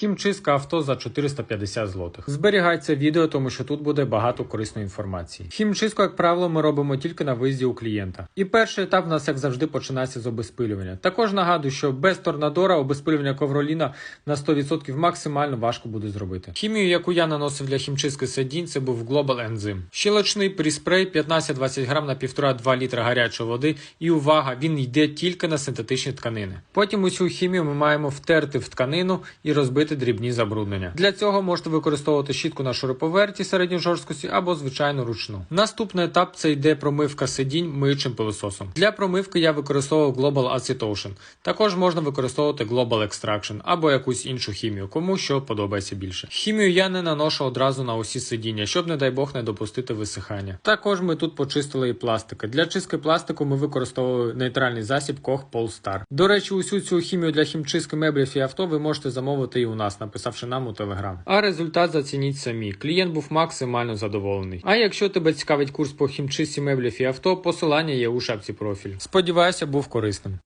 Хімчистка авто за 450 злотих. Зберігайте відео, тому що тут буде багато корисної інформації. Хімчистку, як правило, ми робимо тільки на виїзді у клієнта. І перший етап у нас, як завжди, починається з обезпилювання. Також нагадую, що без торнадора обезпилювання ковроліна на 100% максимально важко буде зробити. Хімію, яку я наносив для хімчистки сидінь, це був Global Enzyme. Щелочний пріспрей 15-20 грам на 1,5-2 літра гарячої води. І увага, він йде тільки на синтетичні тканини. Потім усю хімію ми маємо втерти в тканину і розбити дрібні забруднення. Для цього можете використовувати щітку на шуруповерті середньої жорсткості або звичайну ручну. Наступний етап це йде промивка сидінь миючим пилососом. Для промивки я використовував Global Ocean. Також можна використовувати Global Extraction або якусь іншу хімію, кому що подобається більше. Хімію я не наношу одразу на усі сидіння, щоб, не дай Бог, не допустити висихання. Також ми тут почистили і пластики. Для чистки пластику ми використовували нейтральний засіб Koch Polestar. До речі, усю цю хімію для хімчистки меблів і авто ви можете замовити і у нас, написавши нам у телеграм. А результат зацініть самі. Клієнт був максимально задоволений. А якщо тебе цікавить курс по хімчисті меблів і авто, посилання є у шапці профіль. Сподіваюся, був корисним.